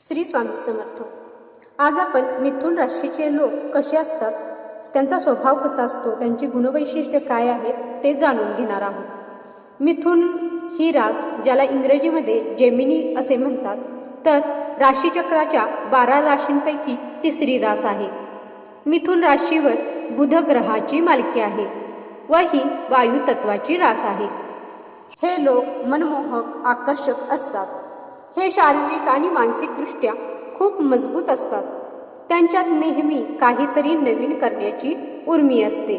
श्री स्वामी समर्थ. आज आपण मिथुन राशीचे लोक कसे असतात? त्यांचा स्वभाव कसा असतो? त्यांची गुणवैशिष्ट्य काय आहेत? ते जाणून घेणार आहोत. मिथुन ही रास ज्याला इंग्रजीमध्ये जेमिनी असे म्हणतात तर राशीचक्राच्या बारा राशींपैकी तिसरी रास आहे. मिथुन राशीवर बुध ग्रहाची मालकी आहे व ही वायुतत्वाची रास आहे. हे लोक मनमोहक आकर्षक असतात. हे शारीरिक आणि मानसिकदृष्ट्या खूप मजबूत असतात. त्यांच्यात नेहमी काहीतरी नवीन करण्याची उर्मी असते.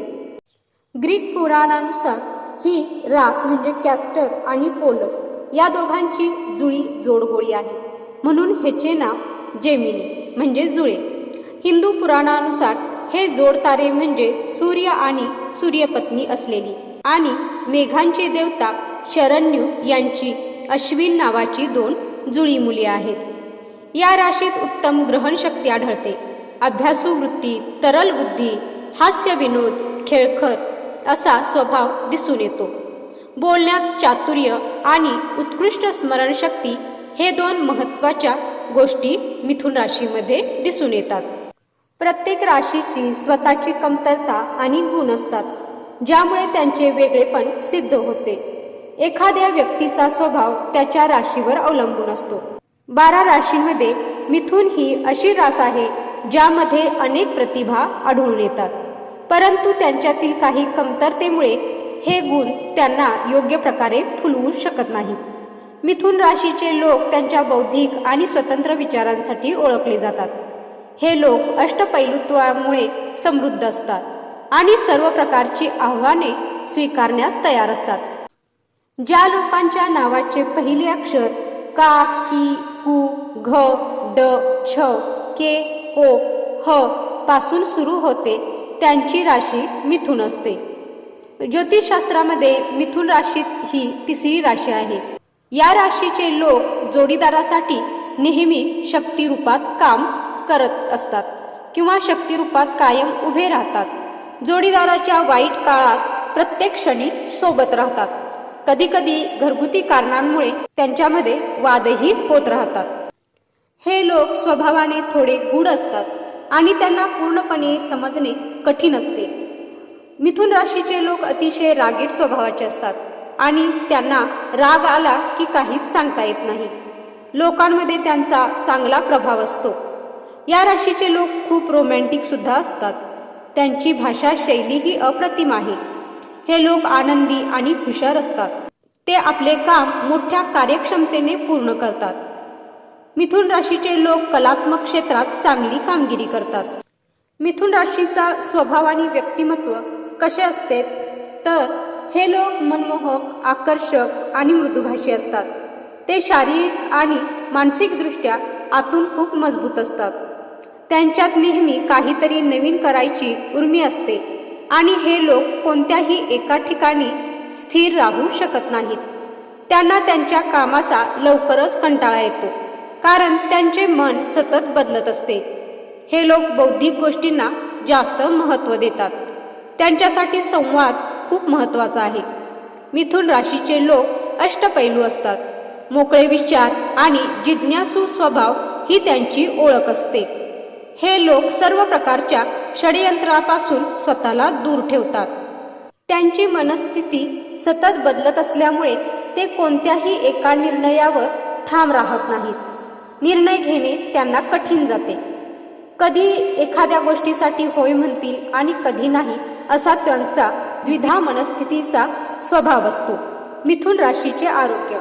ग्रीक पुराणानुसार ही रास म्हणजे कॅस्टर आणि पोलस या दोघांची जुळी जोडगोळी आहे. म्हणून ह्याचे नाव जेमिनी म्हणजे जुळे. हिंदू पुराणानुसार हे जोडतारे म्हणजे सूर्य आणि सूर्यपत्नी असलेली आणि मेघांचे देवता शरण्यू यांची अश्विन नावाची दोन जुळी मुली आहेत. या राशीत उत्तम ग्रहणशक्ती आढळते. अभ्यासू वृत्ती तरल बुद्धी हास्य विनोद खेळखर असा स्वभाव दिसून येतो. बोलण्यात चातुर्य आणि उत्कृष्ट स्मरणशक्ती हे दोन महत्त्वाच्या गोष्टी मिथुन राशीमध्ये दिसून येतात. प्रत्येक राशीची स्वतःची कमतरता आणि गुण असतात ज्यामुळे त्यांचे वेगळेपण सिद्ध होते. एखाद्या व्यक्तीचा स्वभाव त्याच्या राशीवर अवलंबून असतो. बारा राशींमध्ये मिथुन ही अशी रास आहे ज्यामध्ये अनेक प्रतिभा आढळून येतात. परंतु त्यांच्यातील काही कमतरतेमुळे हे गुण त्यांना योग्य प्रकारे फुलवू शकत नाहीत. मिथुन राशीचे लोक त्यांच्या बौद्धिक आणि स्वतंत्र विचारांसाठी ओळखले जातात. हे लोक अष्टपैलुत्वामुळे समृद्ध असतात आणि सर्व प्रकारची आव्हाने स्वीकारण्यास तयार असतात. ज्या लोकांच्या नावाचे पहिले अक्षर का की कु घ ड छ के को ह पासून सुरू होते त्यांची राशी मिथुन असते. ज्योतिषशास्त्रामध्ये मिथुन राशी ही तिसरी राशी आहे. या राशीचे लोक जोडीदारासाठी नेहमी शक्तिरूपात काम करत असतात किंवा शक्तिरूपात कायम उभे राहतात. जोडीदाराच्या वाईट काळात प्रत्येक क्षणी सोबत राहतात. कधीकधी घरगुती कारणांमुळे त्यांच्यामध्ये वादही होत राहतात. हे लोक स्वभावाने थोडे गूढ असतात आणि त्यांना पूर्णपणे समजणे कठीण असते. मिथुन राशीचे लोक अतिशय रागीट स्वभावाचे असतात आणि त्यांना राग आला की काहीच सांगता येत नाही. लोकांमध्ये त्यांचा चांगला प्रभाव असतो. या राशीचे लोक खूप रोमॅन्टिक सुद्धा असतात. त्यांची भाषा शैली ही अप्रतिम आहे. हे लोक आनंदी आणि हुशार असतात. ते आपले काम मोठ्या कार्यक्षमतेने पूर्ण करतात. मिथुन राशीचे लोक कलात्मक क्षेत्रात चांगली कामगिरी करतात. मिथुन राशीचा स्वभाव आणि व्यक्तिमत्व कसे असते? तर हे लोक मनमोहक आकर्षक आणि मृदुभाषी असतात. ते शारीरिक आणि मानसिकदृष्ट्या आतून खूप मजबूत असतात. त्यांच्यात नेहमी काहीतरी नवीन करायची उर्मी असते. आणि हे लोक कोणत्याही एका ठिकाणी स्थिर राहू शकत नाहीत. त्यांना त्यांच्या कामाचा लवकरच कंटाळा येतो कारण त्यांचे मन सतत बदलत असते. हे लोक बौद्धिक गोष्टींना जास्त महत्त्व देतात. त्यांच्यासाठी संवाद खूप महत्त्वाचा आहे. मिथुन राशीचे लोक अष्टपैलू असतात. मोकळे विचार आणि जिज्ञासू स्वभाव ही त्यांची ओळख असते. हे लोक सर्व प्रकारच्या षडयंत्रापासून स्वतःला दूर ठेवतात. त्यांची मनस्थिती सतत बदलत असल्यामुळे ते कोणत्याही एका निर्णयावर ठाम राहत नाहीत. निर्णय घेणे त्यांना कठीण जाते. कधी एखाद्या गोष्टीसाठी होय म्हणतील आणि कधी नाही असा त्यांचा द्विधा मनस्थितीचा स्वभाव असतो. मिथुन राशीचे आरोग्य.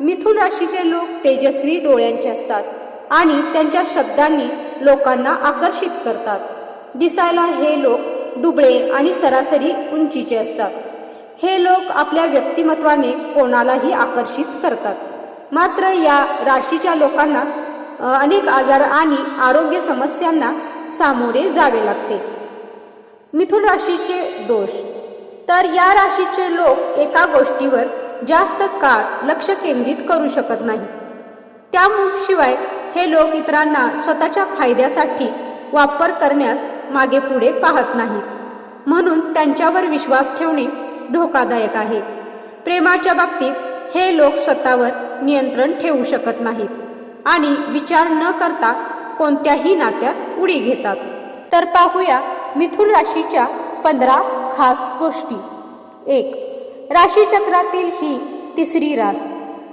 मिथुन राशीचे लोक तेजस्वी डोळ्यांचे असतात आणि त्यांच्या शब्दांनी लोकांना आकर्षित करतात. दिसायला हे लोक दुबळे आणि सरासरी उंचीचे असतात. हे लोक आपल्या व्यक्तिमत्वाने कोणालाही आकर्षित करतात. मात्र या राशीच्या लोकांना अनेक आजार आणि आरोग्य समस्यांना सामोरे जावे लागते. मिथुन राशीचे दोष. तर या राशीचे लोक एका गोष्टीवर जास्त काळ लक्ष केंद्रित करू शकत नाही. त्याशिवाय हे लोक इतरांना स्वतःच्या फायद्यासाठी वापर करण्यास मागे पुढे पाहत नाहीत म्हणून त्यांच्यावर विश्वास ठेवणे धोकादायक आहे. प्रेमाच्या बाबतीत हे लोक स्वतःवर नियंत्रण ठेवू शकत नाहीत आणि विचार न करता कोणत्याही नात्यात उडी घेतात. तर पाहूया मिथुन राशीच्या पंधरा खास गोष्टी. एक राशीचक्रातील ही तिसरी रास.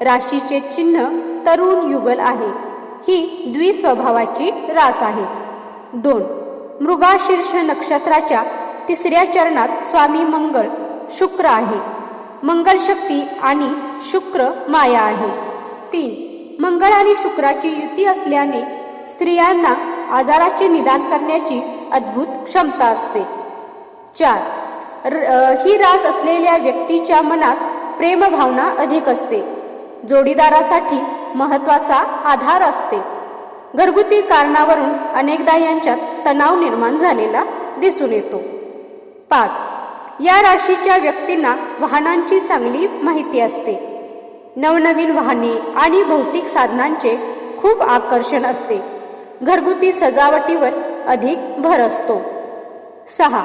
राशीचे चिन्ह तरुण युगल आहे. ही द्विस्वभावाची रास आहे. दोन. मृगाशीर्ष नक्षत्राच्या तिसऱ्या चरणात स्वामी मंगळ शुक्र आहे. मंगल शक्ती आणि शुक्र माया आहे. तीन. मंगळ आणि शुक्राची युती असल्याने स्त्रियांना आजाराचे निदान करण्याची अद्भुत क्षमता असते. चार. र- ही रास असलेल्या व्यक्तीच्या मनात प्रेमभावना अधिक असते. जोडीदारासाठी महत्त्वाचा आधार असते. घरगुती कारणावरून अनेकदा यांच्यात तणाव निर्माण झालेला दिसून येतो. पाच या राशीच्या व्यक्तींना वाहनांची चांगली माहिती असते. नवनवीन वाहने आणि भौतिक साधनांचे खूप आकर्षण असते. घरगुती सजावटीवर अधिक भर असतो. सहा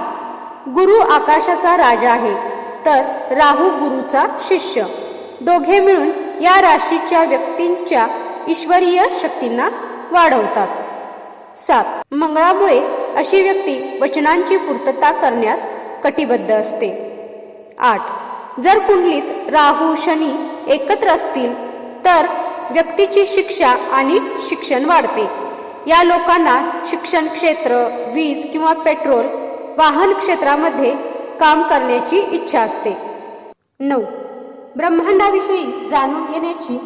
गुरु आकाशाचा राजा आहे तर राहू गुरुचा शिष्य. दोघे मिळून या राशीच्या व्यक्तींच्या ईश्वरीय शक्तींना वाढवतात. सात. मंगळामुळे अशी व्यक्ती वचनांची पूर्तता करण्यास कटिबद्ध असते. आठ. जर कुंडलीत राहू शनी एकत्र असतील तर व्यक्तीची शिक्षा आणि शिक्षण वाढते. या लोकांना शिक्षण क्षेत्र वीज किंवा पेट्रोल वाहन क्षेत्रामध्ये काम करण्याची इच्छा असते. नऊ. ब्रह्मांडाविषयी जाणून घेण्याची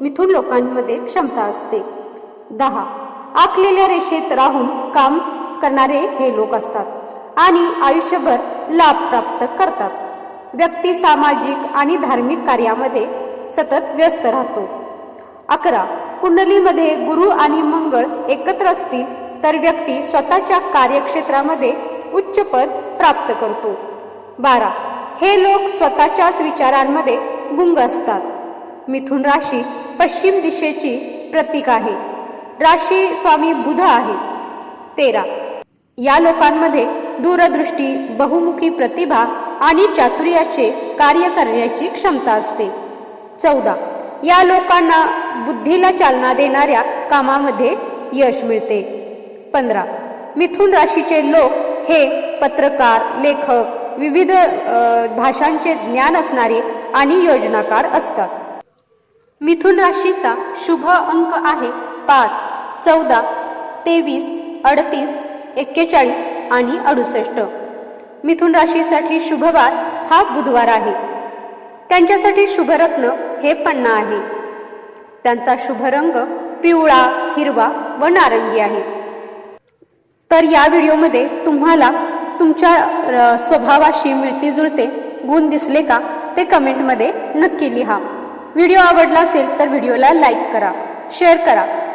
मिथुन लोकांमध्ये क्षमता असते. दहा. आखलेल्या रेषेत राहून काम करणारे हे लोक असतात आणि आयुष्यभर लाभ प्राप्त करतात. व्यक्ती सामाजिक आणि धार्मिक कार्यामध्ये सतत व्यस्त राहतो. अकरा. कुंडलीमध्ये गुरु आणि मंगळ एकत्र असतील तर व्यक्ती स्वतःच्या कार्यक्षेत्रामध्ये उच्च पद प्राप्त करतो. बारा. हे लोक स्वतःच्याच विचारांमध्ये गुंग असतात. मिथुन राशी पश्चिम दिशेची प्रतीक आहे. राशी स्वामी बुध आहे. तेरा. या लोकांमध्ये दूरदृष्टी बहुमुखी प्रतिभा आणि चातुर्याचे कार्य करण्याची क्षमता असते. चौदा. या लोकांना बुद्धीला चालना देणाऱ्या कामामध्ये यश मिळते. पंधरा. मिथुन राशीचे लोक हे पत्रकार लेखक विविध भाषांचे ज्ञान असणारे आणि योजनाकार असतात. मिथुन राशीचा शुभ अंक आहे पाच चौदा तेवीस अडतीस एक्केचाळीस आणि अडुसष्ट. मिथुन राशीसाठी शुभवार हा बुधवार आहे. त्यांच्यासाठी शुभरत्न हे पन्ना आहे. त्यांचा शुभ रंग पिवळा हिरवा व नारंगी आहे. तर या व्हिडिओमध्ये तुम्हाला तुमच्या स्वभावाशी मिळती जुळते गुण दिसले का ते कमेंटमध्ये नक्की लिहा. व्हिडिओ आवडला असेल तर व्हिडिओला लाईक करा शेअर करा